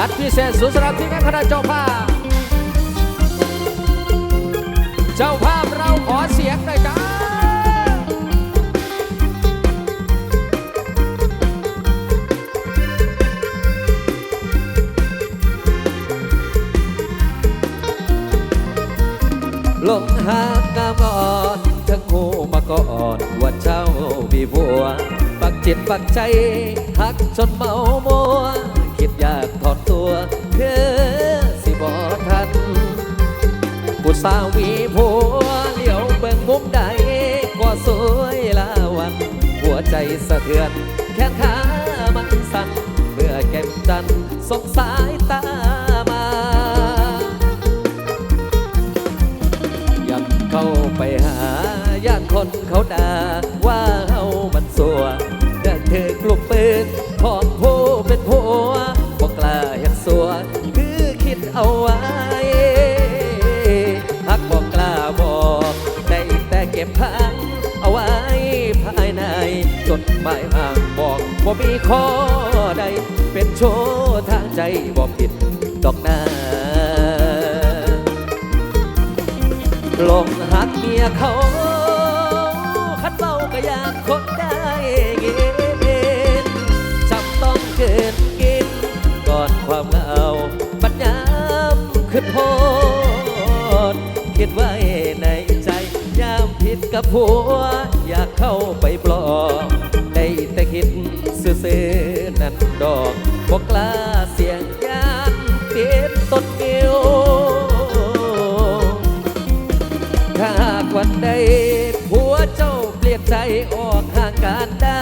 จัดพิเศษสุดสำหรับที่แม่คณะเจ้าภาพ เจ้าภาพเราขอเสียงหน่อยจ้าลงหากงามก่อนทั้งหูมาก่อนว่าเจ้ามีผัวปักจิตปักใจหักจนเมามั สาวีผัวเลี้ยวเบิ่งมุมใดก็สวยลาวัน หัวใจสะเทือนแค่ขามันสั่นเมื่อแก้มจันสงสายตามา อยากเข้าไปหาญาติคนเขาด่าว่าเฮามันสัว บ่มีข้อใด เป็นโชว์ทางใจบอกผิดดอกนาลงหักเมียเขาคัดเบาก็อยากคนได้ยินจำต้องเกินกิน ก่อนความเหงาปัญญามขึ้นโพดคิดไว้ในใจยามผิดกับผัว อยากเข้าไปปลอบ นั่นดอกบอกกลาเสียงยานปิดต้นงิวถ้าหากวันใดผัวเจ้าเปลี่ยนใจออกห่างกันดา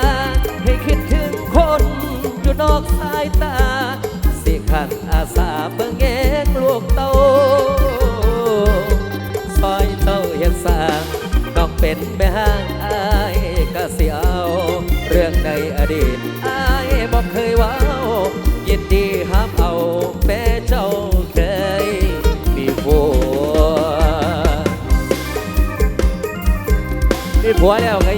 ให้คิดถึงคนอยู่นอกสายตา สิขันอาสาเบิ่ง มีผัวแ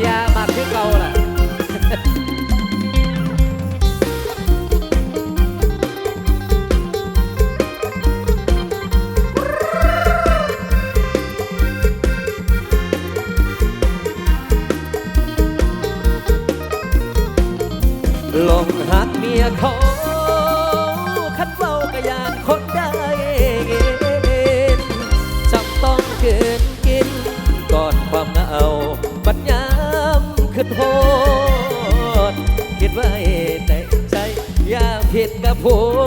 โหดคิดไว้ในใจ อยากผิดกับผัว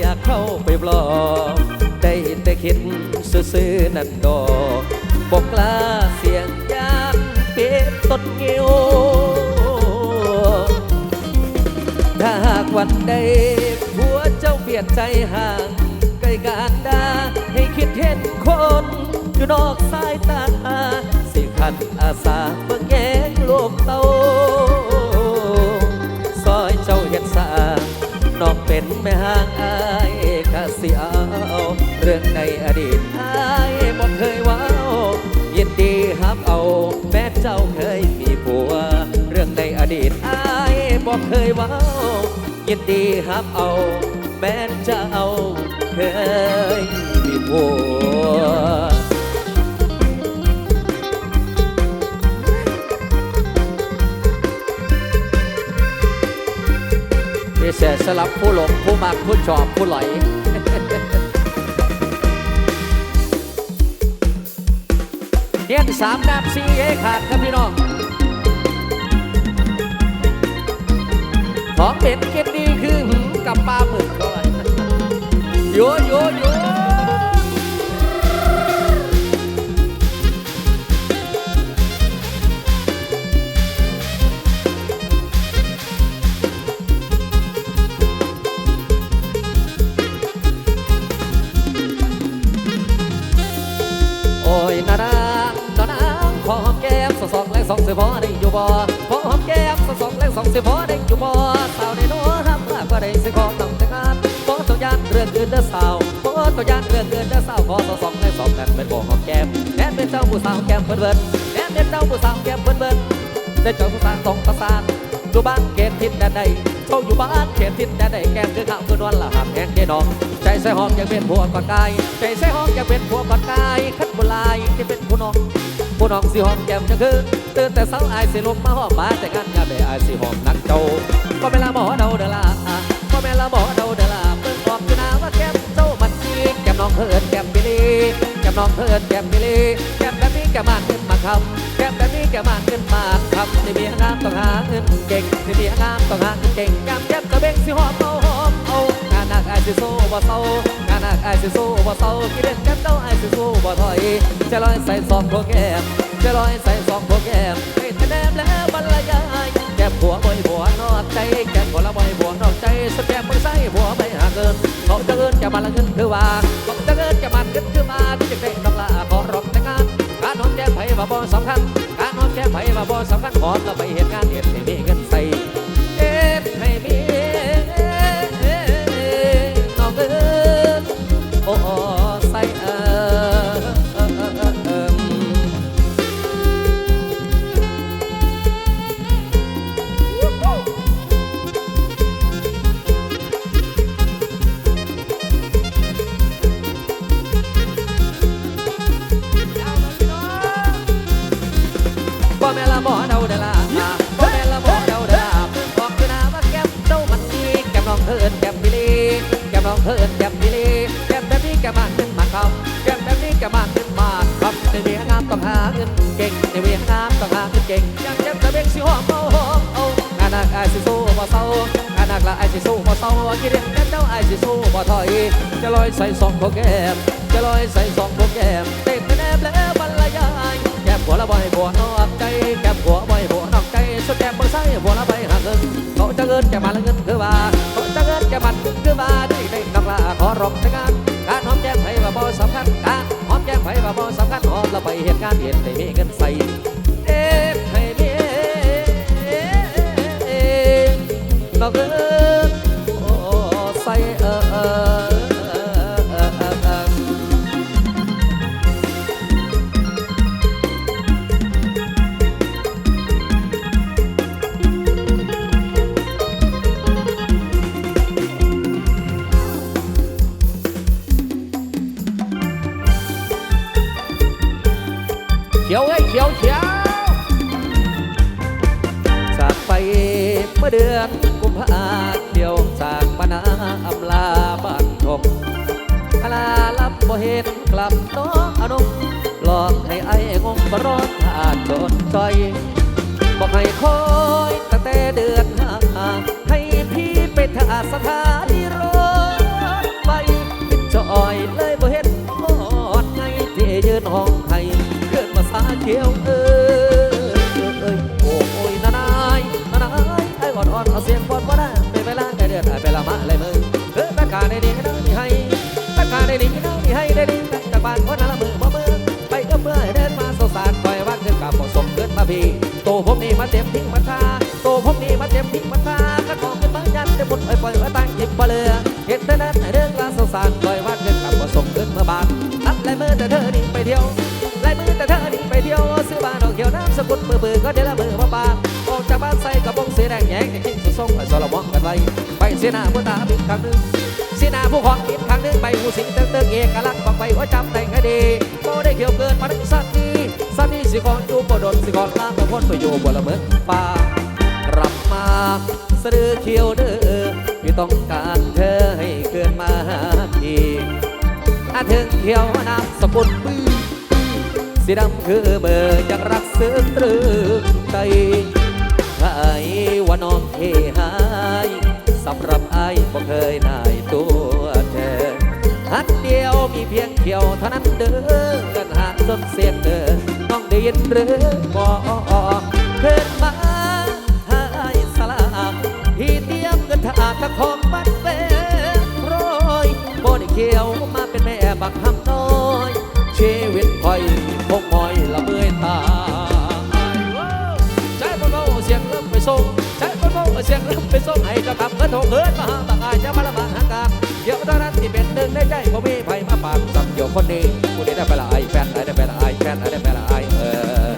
อยากเข้าไปบลอกได้แต่คิดซื่อๆนั่นดอกบอกกล้าเสียงยานเป็ดต้นเงิ้วถ้าหากวันใดผัวเจ้าเปลี่ยนใจห่างไกลกันดาให้คิดเห็นคนอยู่นอกสายตาสิขันอาสาเบิ่งแยงโลกเต้า แม่ห่างอายกะสิเอาเรื่องในอดีตอายบอกเคยว้าวยินดีฮับเอาแม้เจ้าเคยมีผัว เรื่องในอดีตอายบอกเคยว้าวยินดีฮับเอา แม้เจ้าเคย แต่สำหรับผู้หลงผู้มักผู้ชอบผู้ไหลเฮียนสามดับสี่เอขาดครับพี่น้องของเด็ดเก็บดีคือหึงกับปลาหมึกก่อนโยโยโย สองแรงสองเสียพอได้อยู่บ่สาวในโน้ทำมากกว่ได้สิขอต้องแต่งงานขอตัวยานเรื่องอื่นเด้อสาวขอตัวยานเรื่องอื่นเด้อสาวขอสองสองแรงสองนั้นเป็นบ่หอมแก้มแน่เป็นเจ้าผู้สาวแก้มเบิ่นเบิ่นแน่เป็นเจ้าผู้สาวแก้มเบิ่นเบิ่นได้เจ้าผู้สาวตรงประสานอยู่บ้านเขตทิศแดนใดเจ้าอยู่บ้านเขตทิศแดนใดแกงคือข้าวคือนวลละหักแหงเจน้องใจใส่หองอยากเป็นผัวก่อนกายใจใส่หองอยากเป็นผัวก่อนกายคัดบุลายที่เป็นผู้น้อง ผู้น้องสิหอมแก้มจะคือตื่นแต่เช้าอายสิลงมาหอมมาแต่งานยามใดอายสิหอมนักเจ้าก็เวลาหมอเดาเดอลาก็เวลาหมอเดาเดอลาเพิ่งบอกอยู่นะว่าแก้มเจ้ามันดีแก้มน้องเฮินแก้มบิลีแก้มน้องเฮินแก้มบิลีแก้มแบบนี้แก้มมันขึ้นมาคำแก้มแบบนี้แก้มมันขึ้นมาคำที่มีงามต้องหาเงินเก่งที่มีงามต้องหาเงินเก่งแก้มแก้มกระเบงสิหอมเอาหอมเอางานหนักอายสิสู้บ่เศร้างา นักอายสิสู้บ่เศร้ากินเล่นแก้มเจ้าอายสิสู้บ่ถอยจะลอยใส่ซองพวกแก้มจะลอยใส่สองพวกแกมให้ทะแนมแล้วบรรยายแก้มผัวบ่อยผัวนอกใจแก้มผัวละบ่อยผัวนอกใจสแกมมือใส่ผัวไม่หาเกินเขาจะเงินจะมาละเงินคือว่าเขาจะเงินจะมันเงินคือมาที่จะได้ดอกละขอร้องแต่งงานการหอมแก้ไผ่มาบ่สำคัญการหอมแก้ไผ่มาบ่สำคัญขอเราไปเหตุงานเหตุ ต้องหาเงินเก่งยังแก้มตะเบงสิหอมเอาหอมเอางานหนักไอายสิสู้บ่เศร้างานหนักละไอายสิสู้บ่เศร้ากินเรียนแก้มเจ้าไอายสิสู้บ่ถอยจะลอยใส่สองพวกแก้มจะลอยใส่สองพวกแก้มเต้นแนนแล้วบรรยายแก้มหัวละบ่อยบัวนอกใจแก้มหัวบ่อยบัวนอกใจสุดแก้มมือใส่บัวละไปหาเงินเขาจะเงินแก้มันละเงินคือว่าเขาจะเงินแก้มันคือว่าได้ได้นอกละขอร้องแต่งานการหอมแก้มไผว่าบ่สำคัญการหอมแก้มไผว่าบ่สำคัญหอมละไปเหตุการณ์เหตุให้มีเงินใส่ นอกเงินโอ้ใส่เออ บ่เห็นกลับน้องอนุหลอกให้ไอ้งงบร้อนขาดโดนใจบอกให้คอยตั้งแต่เดือนห้าให้พี่ไปท่าสถานีรถไฟคิดจอยเลยบ่เห็นหอดไงที่ยืนห้องให้เกิดมาสาเขียวเอ้ยเอ้ยโอ้ยนานายนานายไอ้อ่อนอ่อนเอาเสียงก่อนว่ได้ากบ้านคนนั้นละมือมามือไปก็เมื่อเดินมาสงสารคอยว่าเกินกับเหมาะสมเกินมาพี่โตผมนี่มาเต็มทิ้งมาทาโตผมนี่มาเต็มทิ้งมาทาก็ขอขึ้นมายันจะบุญปปล่อยว่าตั้งจิบบ่เลือเห็นแต่นั้นให้เดินมาสงสารคอยว่าเกินกับเหมาะสมเกินมื่อบานนัดและมือแต่เธอนี่ไปเที่ยวลายมือแต่เธอนี่ไปเที่ยวซื้อบ้านดอกเขียวน้ำสกุลมือมือก็เดี๋ยวละมือมาปานออกจากบ้านใส่กระบองสีแดงแยงจริงสุดทรงไปสละมองกันไว้ไปเสียหน้าผู้ตาบินครั้งหนึ่งเสียหน้าผู้ของบินค สิงเติงเติงเอกลักษณ์บอกไปว่าจำได้คดีโตได้เขียวเกินมาถึงสัตว์นี้สัตว์นี้สิกรอยู่บ่ดนสิกรลามมาพ้นไปอยู่บนละเมืองป่ารับมาสะดือเขียวเด้อที่ต้องการเธอให้เกินมาทีอาถึงเขียวน้ำสกุลปื้อสีดำคือเบอร์ยังรักซึ้งตรึงใจใครว่าน้องเฮหายสำหรับไอ้บ่เคยนายตัว เพียงเขียวเท่านั้นเด้อกันหากจนเสียงเด้อน้องได้ยินหรือบ่เพิ่นมาหายสลากพี่เตรียมเงินถาตะของบัตรเป็นร้อยบ่ได้เขียวมาเป็นแม่บักคำน้อยชีวิตคอยคงมอยละเมื่อยตาใช้คนเบาเสียงเริ่มไปส่งใช้คนเบาเสียงเริ่มไปส่งให้เจะกลับเงินทองเงินมาหาบางอายจะมาละบางหางกาเดี๋ยวตอนนั้น ที่เป็นหนึ่ได้ใจผมมีไผมาปากสัมโยคนดีผู้นี้ได้ไปละไอแฟนไอได้ไปละไอแฟนไอได้ไปละไอเออ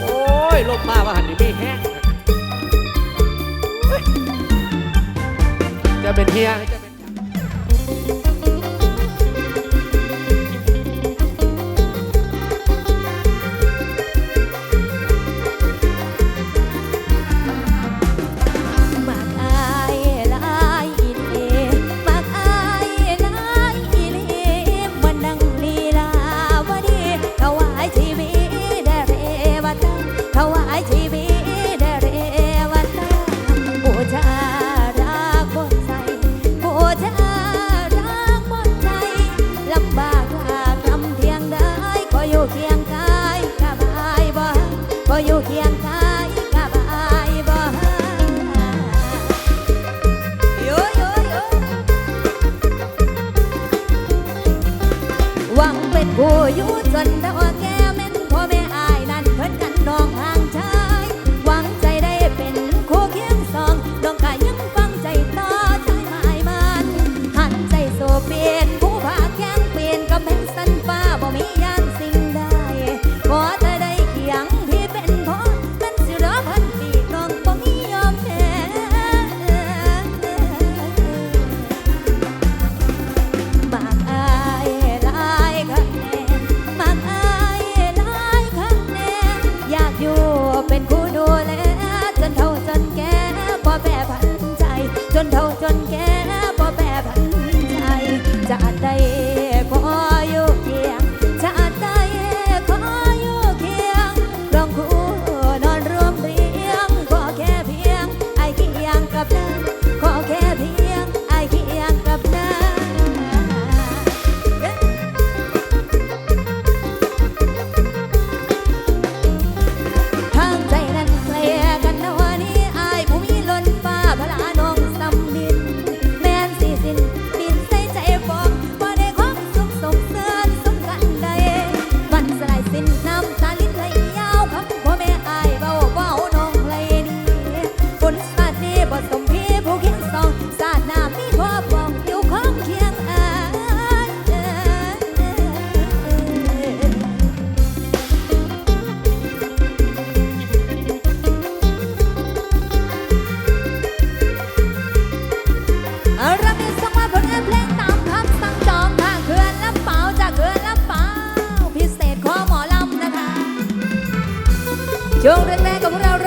โอ้ยลมมาว่าหันนี่ม่แห้งจะเป็นเฮีย วังเป็ กๆกับพวกเรารถแห่ย่องเบา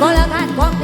ก็ละคานของเพ